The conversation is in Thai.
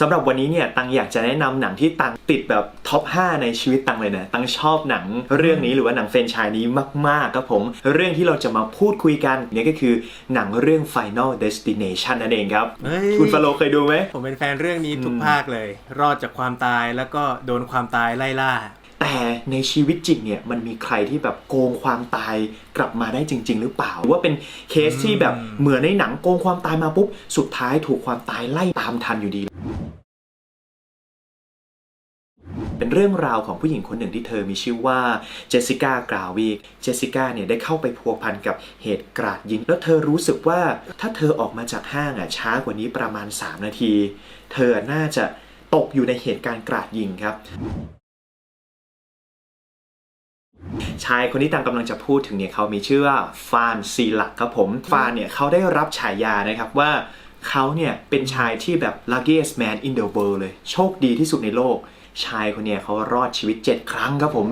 สำหรับวันนี้เนี่ยตังอยากจะแนะนำหนังที่ตังติดแบบท็อป 5 ในชีวิตตังเลยนะตังชอบหนังเรื่องนี้หรือว่าหนังเฟรนไชายนี้มากๆครับผม เรื่องที่เราจะมาพูดคุยกันเนี่ยก็คือหนังเรื่อง Final Destination นั่นเองครับเฮ้ยคุณฟาโลเคยดูไหม ผมเป็นแฟนเรื่องนี้ทุกอืมภาคเลย รอดจากความตายแล้วก็โดนความตายไล่ล่า แต่ในชีวิตจริงเนี่ยมันมีใครที่แบบโกงความตายกลับมาได้จริง ๆ หรือเปล่าหรือว่าเป็นเคสที่แบบเหมือนในหนังโกงความตายมาปุ๊บสุดท้ายถูกความตายไล่ตามทันอยู่ดี เป็นเรื่องราวของผู้หญิงคนหนึ่งที่เธอมีชื่อว่าเจสสิก้ากราวีเจสสิก้าเนี่ยได้เข้าไปพัวพันกับเหตุกราดยิง แล้วเธอรู้สึกว่าถ้าเธอออกมาจากห้างอะช้ากว่านี้ประมาณ 3 นาที เธอน่าจะตกอยู่ในเหตุการณ์กราดยิงครับ ชายคนที่ตังกำลังจะพูดถึงเนี่ยเขามีชื่อว่าฟานซีลักครับผมฟานเนี่ยเขาได้รับฉายานะครับว่าเขาเนี่ยเป็นชายที่แบบ luckiest man in the world เลย โชคดีที่สุดในโลก ชายคนเนี้ยเขารอดชีวิต 7 ครั้งครับผม